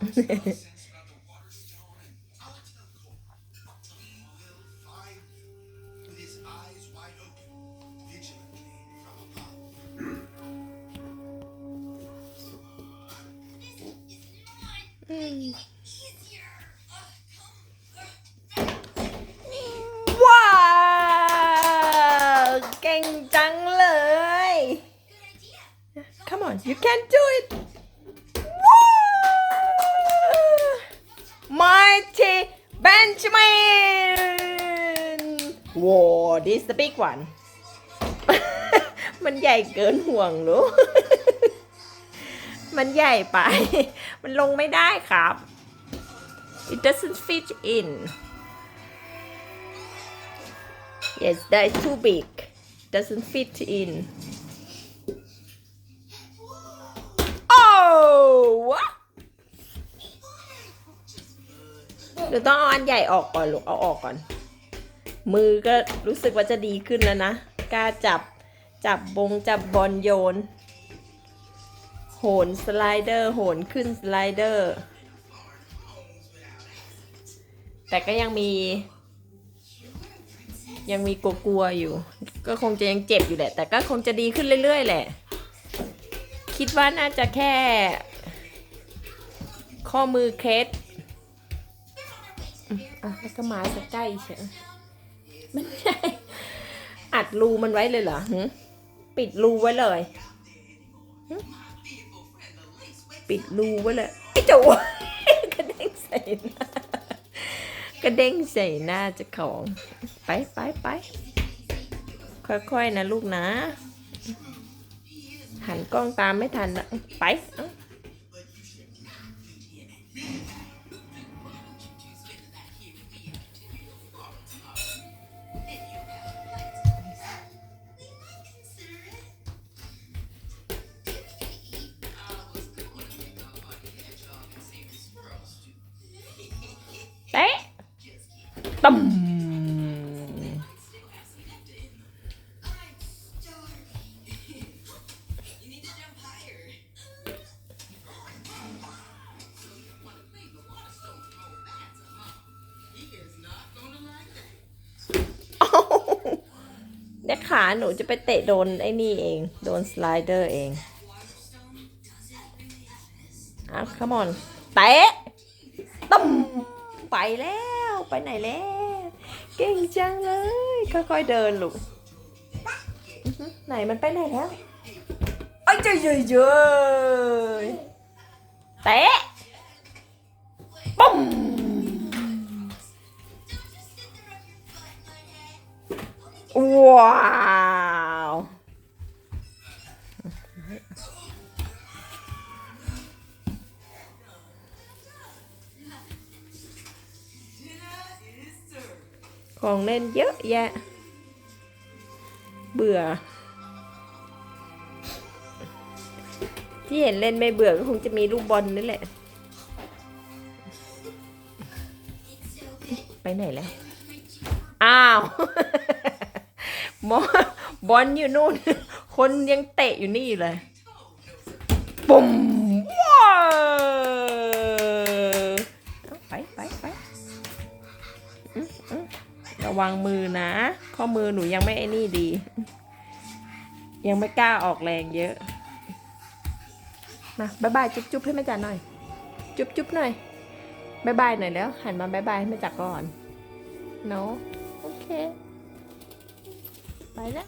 with his eyes wide open, vigilantly from above. ว้าวเก่งจังเลย Come on you can do it ว้าว Mighty Benjamin ว้าว this the big one มันใหญ่เกินห่วงรู้ มันใหญ่ไป มันลงไม่ได้ครับ it doesn't fit in Yes, that is too big. Doesn't fit in. เดี๋ยวต้องเอาอันใหญ่ออกก่อนลูกเอาออกก่อน มือก็รู้สึกว่าจะดีขึ้นแล้วนะกล้าจับจับบงจับบอลโยน โหนสไลเดอร์ โหนขึ้นสไลเดอร์ แต่ก็ยังมี ยังมีกลัวๆอยู่ ก็คงจะยังเจ็บอยู่แหละ แต่ก็คงจะดีขึ้นเรื่อยๆแหละ คิดว่าน่าจะแค่ ข้อมือเคส อะแล้วก็มาสักใกล้เฉยมันใช่อัดรูมันไว้เลยเหรอหปิดรูไว้เลย ปิดรูไว้เลยไอ้จูกระเด้งใส่หน้ากระเด้งใส่หน้าจะของ ไปไปไปค่อยๆนะลูกนะ หันกล้องตามไม่ทันนะไป ตึมเอ้าเดี๋ยวขาหนูจะไปเตะโดนไอ้นี่เอง โดนสไลเดอร์เองอะ come on เตะตุ้ม ไปแล้วไปไหนแล้ว เก่งจังเลยค่อยๆเดินลูกไหนมันไปไหนแล้วไอ้เจยเจยเจยเตะปุ้มว้า ของเล่นเยอะแยะ เบื่อ ที่เห็นเล่นไม่เบื่อก็คงจะมีลูกบอลนี่แหละ ไปไหนแล้ว อ้าวบอลบอลอยู่นู่น คนยังเตะอยู่นี่เลยปุ่มว้า วังมือนะ ข้อมือหนูยังไม่ไอ้นี่ดี ยังไม่กล้าออกแรงเยอะ มาบายบายจุ๊บจุ๊บให้แม่จ๋าหน่อย จุ๊บจุ๊บหน่อยบายบายหน่อยแล้ว หันมาบายบายให้แม่จ๋าก่อน เนาะโอเค ไปแล้ว